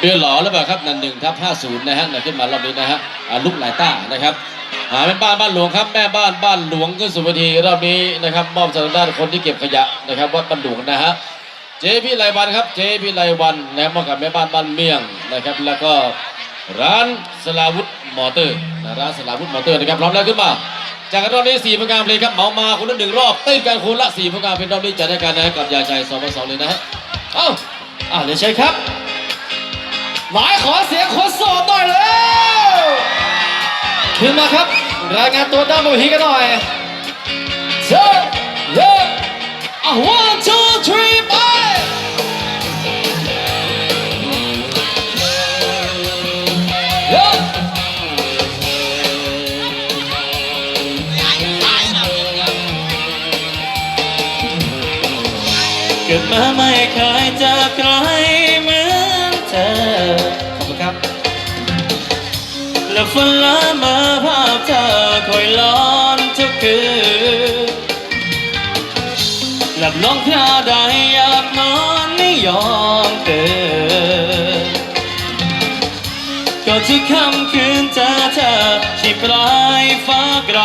เรือหลอหรือเปล่าครับนันหนึ่งทับห้าศูนย์นะฮะนขึ้นมารอบนี้นะฮะอาลุกหลายต้านะครับ หาเป็นบ้านบ้านหลวงครับแม่บ้านบ้านหลวงขึ้นสุวทีรอบนี้นะครับมอบสำหรับด้านคนที่เก็บขยะนะครับวัดบ้านหลวงนะฮะเจพี่ไลวันครับเจพี่ไลวันนะครับมอบกับแม่บ้านบ้านเมี่ยงนะครับ แล้วก็ร้านสลาวุธมอเตอร์นะร้านสลาวุธมอเตอร์นะครับพร้อมแล้วขึ้นมา จากรอบนี้สี่ประการเพลงครับเมามาคนละหนึ่งรอบเต้นกันคนละสี่ประการเพลงรอบนี้จัดให้กันนะกับยาใจสองสองเลยนะฮะเอ้าอ่าเดี๋ยวเชิญครับ หมายขอเสียงคนโสดหน่อยแล้วขึ้นมาครับ รายงานตัวด้านบนทีกันหน่อยเชิญเยอะอ่ one two three ไปเยอะเกิดมาไม่เคยเจอใคร และฝันละเมาภาพเธอคอยล้อนทุกคืนหลับลงคราใดอยากนอนไม่ยอมตื่นก็ทุกค่ำคืนเจอเธอที่ปลายฟ้าไกล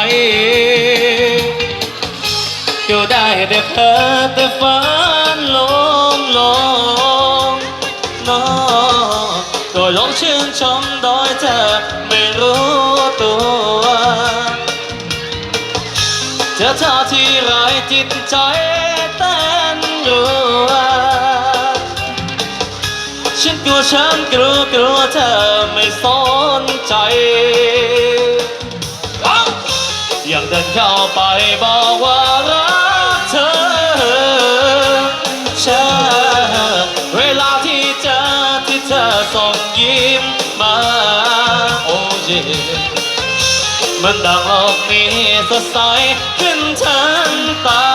ก็ได้แต่เพ้อแต่ฝัน ชื่นชมโดยเธอไม่รู้ตัว เธอเท่าที่ไรจิตใจเต้นรัวฉันกลัวฉันกลัวกลัวเธอไม่สนใจ อยากเดินเข้าไปบอก มันดังโลกนี้สดใสขึ้นทันตา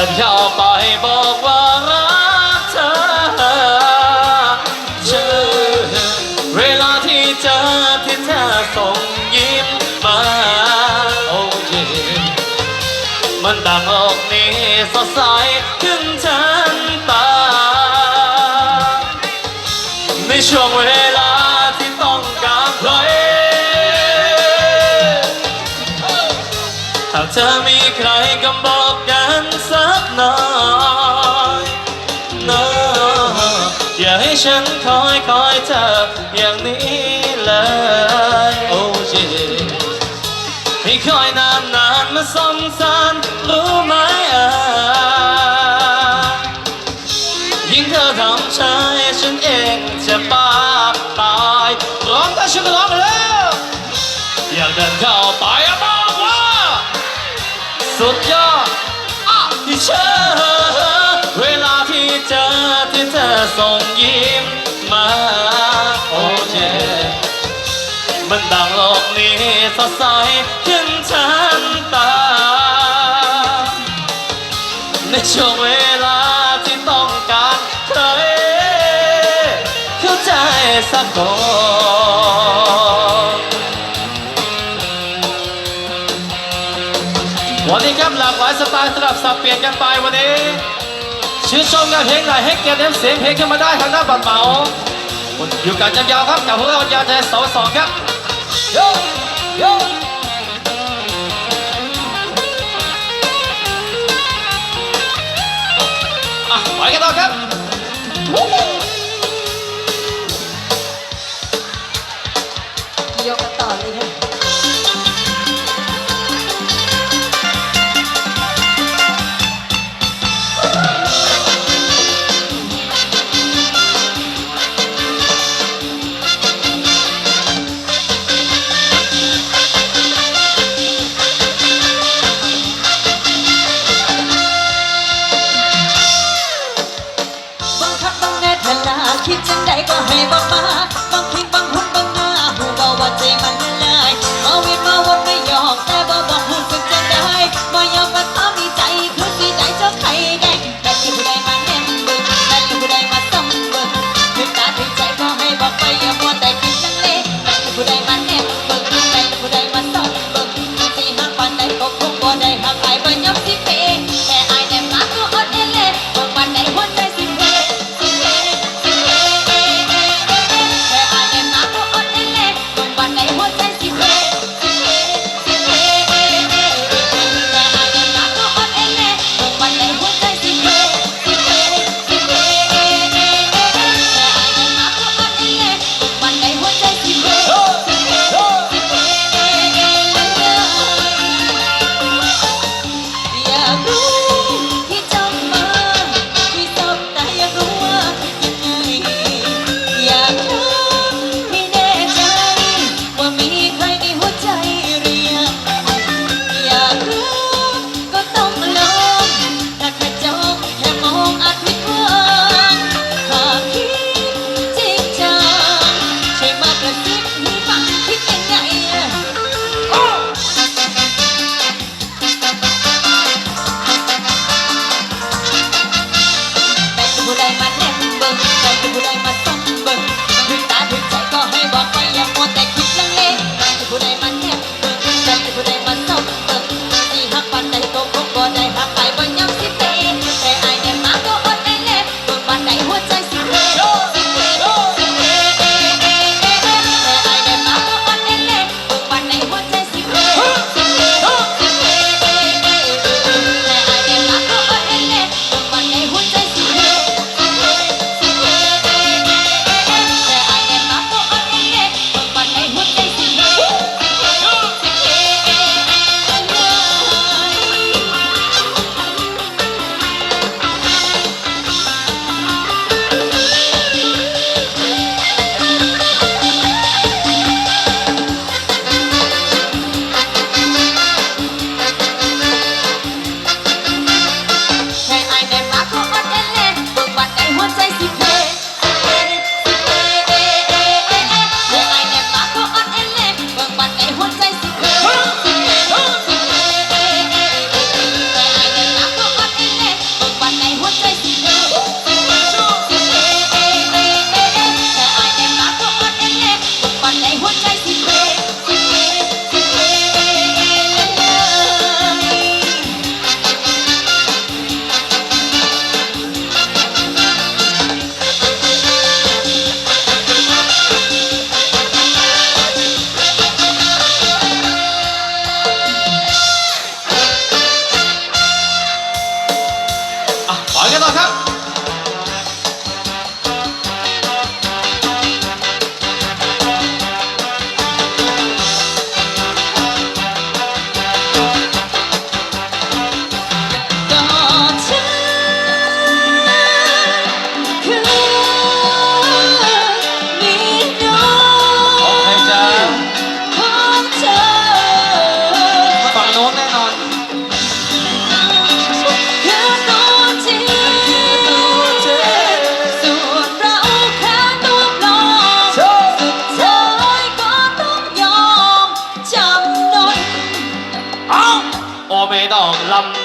ดินเข้าไปบอกว่ารักเธอเจอเวลาที่เจอที่เธอส่งยิ้มมาโอ้ยมันดังโลกนี้สดใสขึ้นทันตาในช่วงเวลา ฉันคอยคอยเธออย่างนี้เลยโอ้ยให้คอยนานนานๆมาสงสารรู้ไหมเอ่ยยิ่งเธอทำใจฉันเองจะบ้าตายร้องก็ชื่อร้องไปแล้วอย สดใสขึ้นทันตา ในช่วงเวลาที่ต้องการใครเข้าใจสักคนวันนี้ครับหลากหลายสไตล์สลับสับเปลี่ยนกันไปวันนี้ชื่นชมกับเพลงไหนให้เกียรติเน้นเสียงเพลงขึ้นมาได้ทางด้านบัตรเหมา อยู่กันยาวๆครับกับพวกเรายาวใจสองสองครับ โคิดจังใดก็ให้บ่มา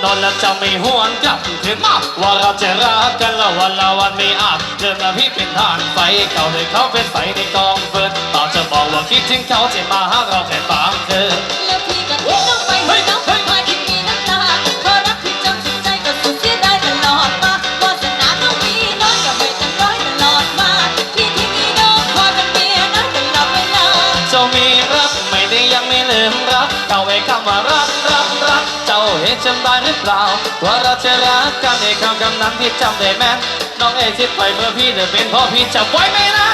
นอนแล้วจะไม่ห่วงกลับคืนมาว่าเราจะรักกันแล้ววันละวันไม่อาจเดินมาพี่เป็นทานไฟเก่าให้เขาเป็นไฟในกองเฟิร์นตอนจะบอกว่าคิดถึงเขาจะมาหาเราแค่ ยังจำได้หรือเปล่า ว่าเราจะรักกันในคำคำนั้นที่จำได้แม่น้องเอที่ปเมื่อพี่เดินเป็นพ่อพี่จำไว้ไหมนะ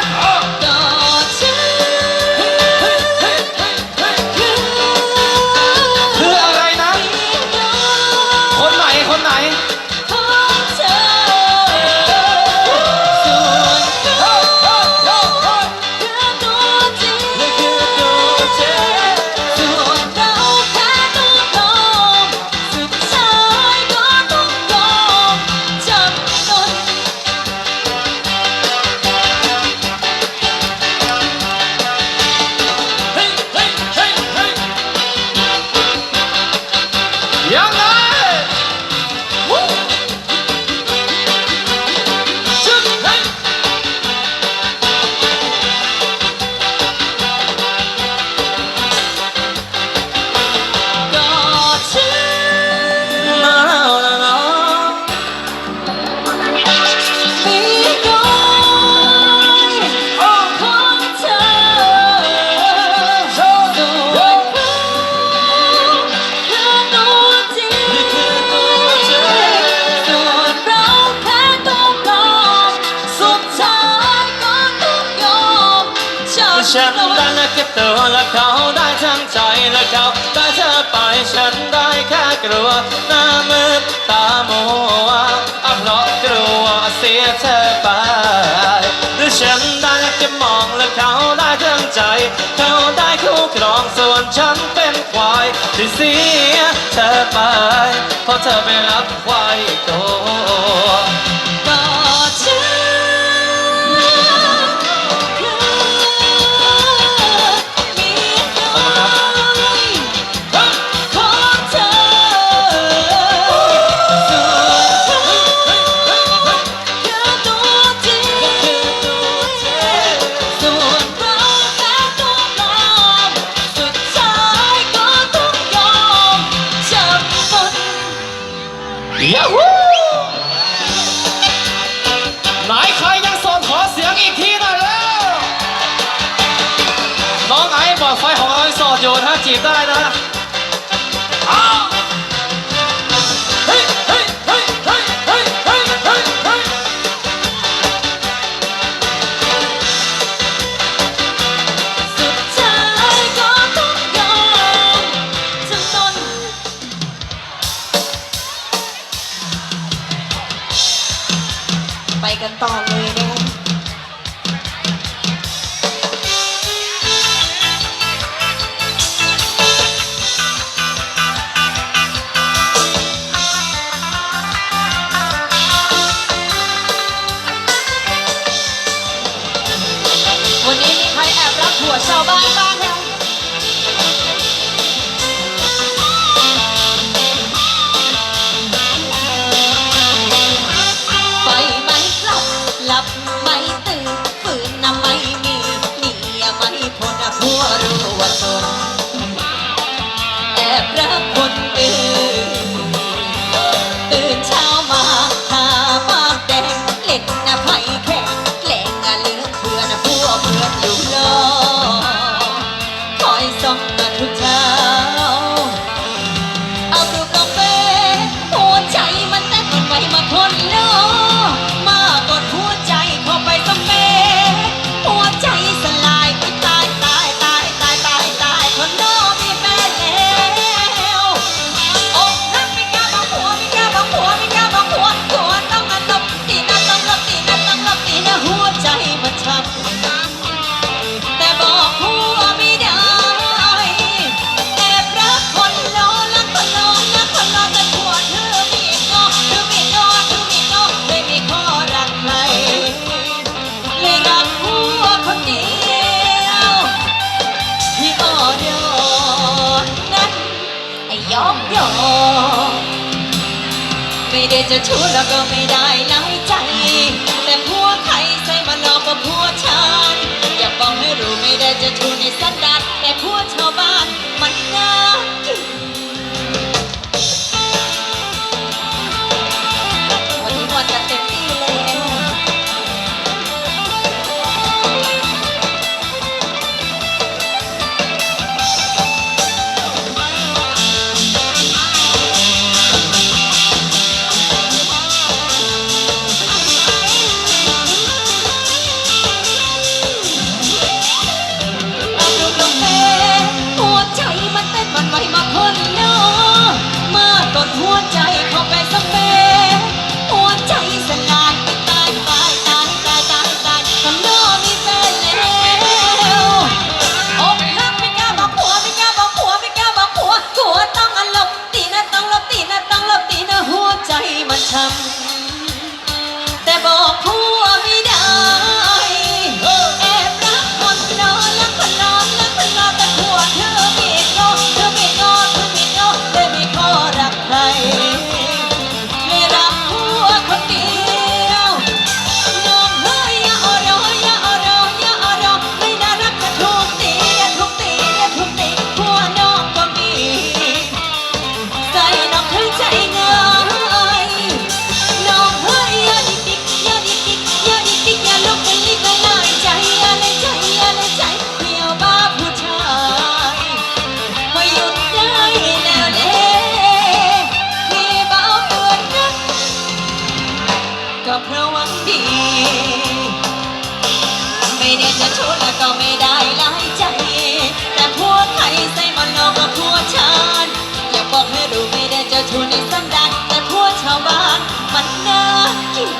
ฉันได้และเก็บตัวและเขาได้ทั้งใจและเขาได้เธอไปฉันได้แค่กลัวหน้ามืดตามัวอับเราะกลัวเสียเธอไปหรือฉันได้และเก็มองและเขาได้ทั้งใจ เขาได้คู่ครองส่วนฉันเป็นควายที่เสียเธอไปเพราะเธอไปรับควายตัว ยาวูไหนใครยังสอดขอเสียงอีกทีหน่อยเร็วน้องไอ้บอดไฟของเราโสดอยู่ถ้าจีบได้นะ 那个道ต่ ไม่ได้จะชู้แล้วก็ไม่ได้หลายใจ แต่ผัวใครใส่มานลอกว่าผัวฉัน อย่าบอกให้รู้ไม่ได้จะชู้ในสันดานแต่ผัวชาวบ้าน หวังดี ไม่ได้จะชวนแล้วก็ไม่ได้หลายใจ แต่พวกไทยใส่มันนอกกับพวกฉันอยากบอกให้รู้ไม่ได้จะชวนในสันดันแต่พวกชาวบ้านมันน่ากิน